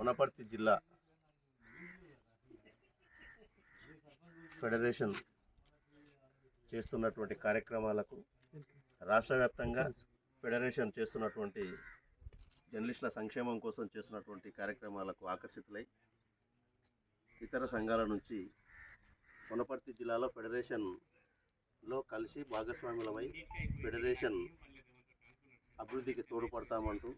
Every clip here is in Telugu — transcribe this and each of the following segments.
వనపర్తి జిల్లా ఫెడరేషన్ చేస్తున్నటువంటి కార్యక్రమాలకు రాష్ట్ర వ్యాప్తంగా ఫెడరేషన్ చేస్తున్నటువంటి జర్నలిస్టుల సంక్షేమం కోసం చేస్తున్నటువంటి కార్యక్రమాలకు ఆకర్షితులై ఇతర సంఘాల నుంచి వనపర్తి జిల్లాలో ఫెడరేషన్లో కలిసి భాగస్వాములమై ఫెడరేషన్ అభివృద్ధికి తోడ్పడతామంటూ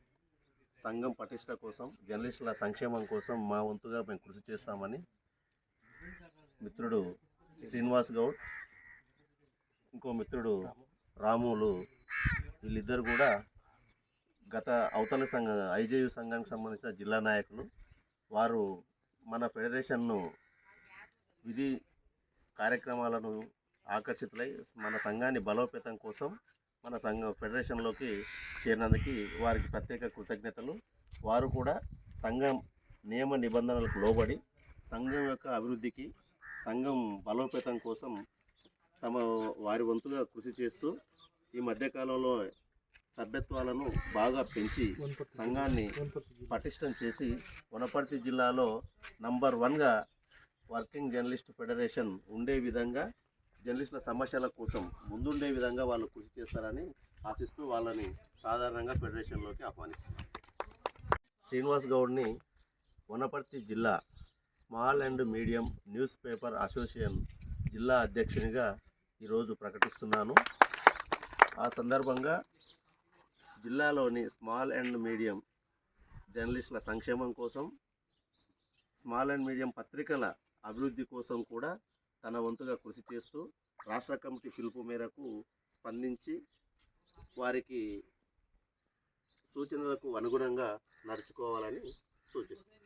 సంఘం పటిష్ట కోసం జర్నలిస్టుల సంక్షేమం కోసం మా వంతుగా మేము కృషి చేస్తామని మిత్రుడు శ్రీనివాస్ గౌడ్ ఇంకో మిత్రుడు రాములు వీళ్ళిద్దరు కూడా గత అవతల సంఘ ఐజేయు సంఘానికి సంబంధించిన జిల్లా నాయకులు. వారు మన ఫెడరేషన్ను విధి కార్యక్రమాలను ఆకర్షితులై మన సంఘాన్ని బలోపేతం కోసం మన సంఘ ఫెడరేషన్లోకి చేరినందుకు వారికి ప్రత్యేక కృతజ్ఞతలు. వారు కూడా సంఘం నియమ నిబంధనలకు లోబడి సంఘం యొక్క అభివృద్ధికి సంఘం బలోపేతం కోసం తమ వారి వంతుగా కృషి చేస్తూ ఈ మధ్యకాలంలో సభ్యత్వాలను బాగా పెంచి సంఘాన్ని పటిష్టం చేసి వనపర్తి జిల్లాలో నంబర్ వన్గా వర్కింగ్ జర్నలిస్ట్ ఫెడరేషన్ ఉండే విధంగా జర్నలిస్టుల సమస్యల కోసం ముందుండే విధంగా వాళ్ళు కృషి చేస్తారని ఆశిస్తూ వాళ్ళని సాధారణంగా ఫెడరేషన్లోకి ఆహ్వానిస్తున్నారు శ్రీనివాస్ గౌడ్ని వనపర్తి జిల్లా small and medium newspaper association జిల్లా అధ్యక్షునిగా ఈరోజు ప్రకటిస్తున్నాను. ఆ సందర్భంగా జిల్లాలోని స్మాల్ అండ్ మీడియం జర్నలిస్టుల సంక్షేమం కోసం స్మాల్ అండ్ మీడియం పత్రికల అభివృద్ధి కోసం కూడా తన వంతుగా కృషి చేస్తూ రాష్ట్ర కమిటీ పిలుపు మేరకు స్పందించి వారికి సూచనలకు అనుగుణంగా నడుచుకోవాలని సూచిస్తుంది.